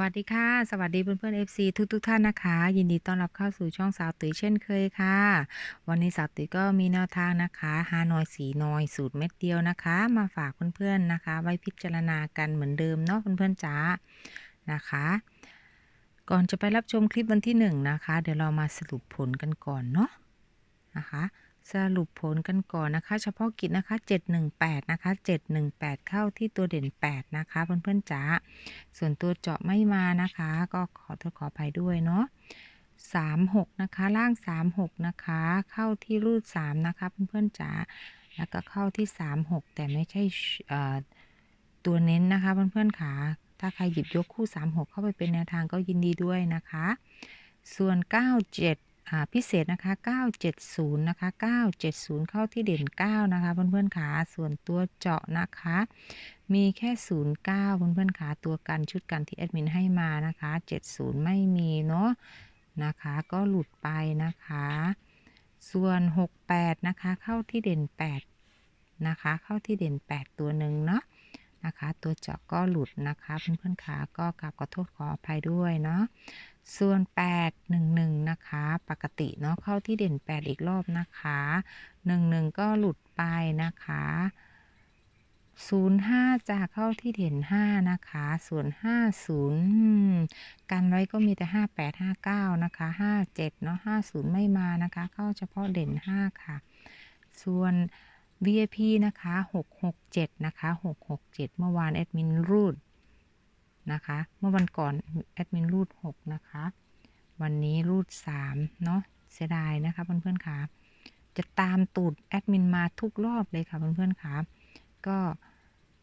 วัสดีค่ะ สวัสดีเพื่อนๆ FC ทุกๆท่านนะคะ ยินดีต้อนรับเข้าสู่ช่องสาวตุ๋ยเช่นเคยค่ะ วันนี้สาวตุ๋ยก็มีแนวทางนะคะฮานอยสีนอยสูตรเม็ดเดียวนะคะ มาฝากเพื่อนๆนะคะ ไว้พิจารณากันเหมือนเดิมเนาะเพื่อนๆจ๋านะคะ ก่อนจะไปรับชมคลิปวันที่หนึ่งนะคะ เดี๋ยวเรามาสรุปผลกันก่อนเนาะนะคะ สรุปผลกันก่อนนะคะ เฉพาะกิจนะคะ 718 นะคะ 718 เข้าที่ตัวเด่น 8 นะคะ เพื่อนๆจ๋าส่วนตัวเจาะไม่มานะคะ ก็ขอโทษขออภัยด้วยเนาะ36 นะคะล่าง 36 นะคะ เข้าที่รูด 3 นะคะ เพื่อนๆจ๋าแล้วก็เข้าที่ 36 แต่ไม่ใช่ตัวเน้นนะคะ เพื่อนๆค่ะถ้าใครหยิบยกคู่ 36 เข้าไปเป็นแนวทางก็ยินดีด้วยนะคะ ส่วน 97 พิเศษนะคะ 970 นะคะ 970 เข้าที่เด่น 9 นะคะ เพื่อนๆค่ะส่วนตัวเจาะนะคะ มีแค่ 09 เพื่อนๆค่ะตัวกันชุดกันที่แอดมินให้มานะคะ 70 ไม่มีเนาะนะคะ ก็หลุดไปนะคะ ส่วน 68 นะคะ เข้าที่เด่น 8 นะคะ เข้าที่เด่น 8 ตัวหนึ่งเนาะ นะคะ ตัวเจาะก็หลุดนะคะเพื่อนๆค่ะก็กราบขอโทษขออภัยด้วยเนาะส่วน 811 นะคะ ปกติเนาะเข้าที่เด่น 8 อีกรอบนะคะ 11 ก็หลุดไปนะคะ 05 จะเข้าที่เด่น 5 นะคะส่วน50 กันไว้ก็มีแต่ 58 59 นะคะ 57 เนาะ50 ไม่มานะคะ เข้าเฉพาะเด่น 5 ค่ะ ส่วน VIP นะคะ 667 นะคะ 667 เมื่อวานแอดมินรูดนะคะ เมื่อวันก่อนแอดมินรูด 6 นะคะ วันนี้รูด 3 เนาะเสียดายนะคะเพื่อนๆค่ะ จะตามตูดแอดมินมาทุกรอบเลยค่ะเพื่อนๆค่ะ ก็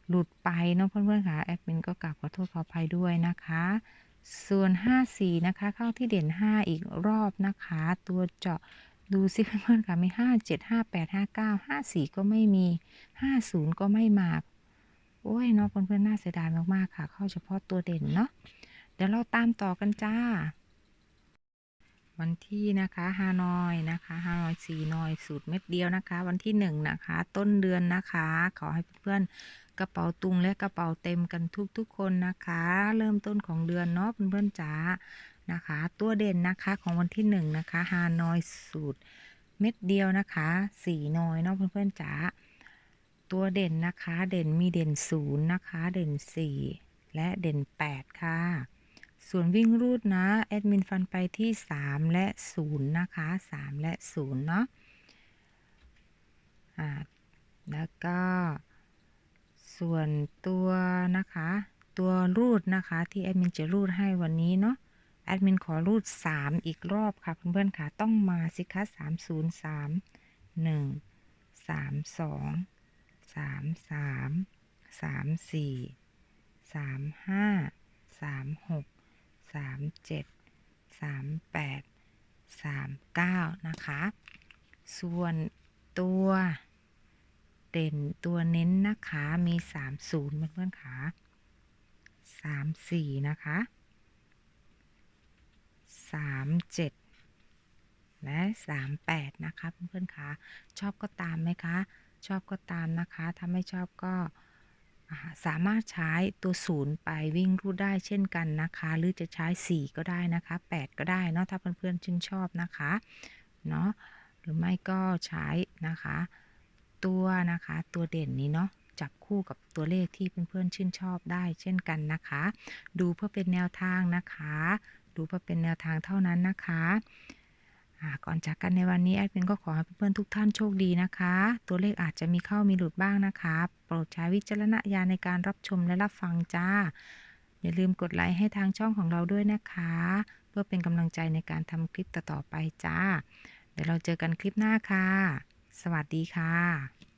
หลุดไปเนาะเพื่อนๆค่ะ แอดมินก็กราบขอโทษขออภัยด้วยนะคะ ส่วน 54 นะคะ เข้าที่เด่น 5 อีกรอบนะคะ ตัวเจาะ ดูสิเพื่อนๆค่ะมี57 58 59 54ก็ไม่มี50ก็ไม่มาโอ้ยเนาะเพื่อนๆน่าเสียดายมากๆค่ะ เข้าเฉพาะตัวเด่นเนาะเดี๋ยวเราตามต่อกันจ้า วันที่นะคะฮานอยนะคะฮานอยสี่นอยสูตรเม็ดเดียวนะคะ วันที่หนึ่งนะคะ ต้นเดือนนะคะ ขอให้เพื่อนๆกระเป๋าตุงและกระเป๋าเต็มกันทุกๆคนนะคะ เริ่มต้นของเดือนเนาะเพื่อนๆจ๋า นะคะ ตัวเด่นนะคะของวันที่หนึ่งนะคะฮานอยสูตรเม็ดเดียวนะคะสีนอยเนาะเพื่อนๆจ๋าตัวเด่นนะคะ เด่นมีเด่นศูนย์นะคะ เด่นสี่และเด่นแปดค่ะ ส่วนวิ่งรูดนะแอดมินฟันไปที่สามและศูนย์นะคะสามและศูนย์เนาะอ่าแล้วก็ส่วนตัวนะคะ ตัวรูดนะคะที่แอดมินจะรูดให้วันนี้เนาะ แอดมินขอรูด 3 อีกรอบค่ะเพื่อนๆค่ะ ต้องมาสิคะ3 0 3 1 3 2สามสามสามสี่สามห้าสามหกสามเจ็ดสามแปดสามเก้านะคะ ส่วนตัวเด่นตัวเน้นนะคะมีสามศูนย์เพื่อนๆค่ะสามสี่นะคะ สามเจ็ดและสามแปดนะคะเพื่อนๆค่ะชอบก็ตามไหมคะ ชอบก็ตามนะคะ ถ้าไม่ชอบก็สามารถใช้ตัวศูนย์ไปวิ่งรูดได้เช่นกันนะคะ หรือจะใช้ 4 ก็ได้นะคะ 8 ก็ได้เนาะถ้าเพื่อนๆชื่นชอบนะคะเนาะหรือไม่ก็ใช้นะคะ ตัวนะคะตัวเด่นนี้เนาะจับคู่กับตัวเลขที่เพื่อนๆชื่นชอบได้เช่นกันนะคะ ดูเพื่อเป็นแนวทางนะคะ ดูเพื่อเป็นแนวทางเท่านั้นนะคะก่อนจากกันในวันนี้แอดมินก็ขอให้เพื่อนๆทุกท่านโชคดีนะคะ ตัวเลขอาจจะมีเข้ามีหลุดบ้างนะคะ โปรดใช้วิจารณญาณในการรับชมและรับฟังจ้า อย่าลืมกดไลค์ให้ทางช่องของเราด้วยนะคะ เพื่อเป็นกำลังใจในการทำคลิปต่อๆไปจ้า เดี๋ยวเราเจอกันคลิปหน้าค่ะ สวัสดีค่ะ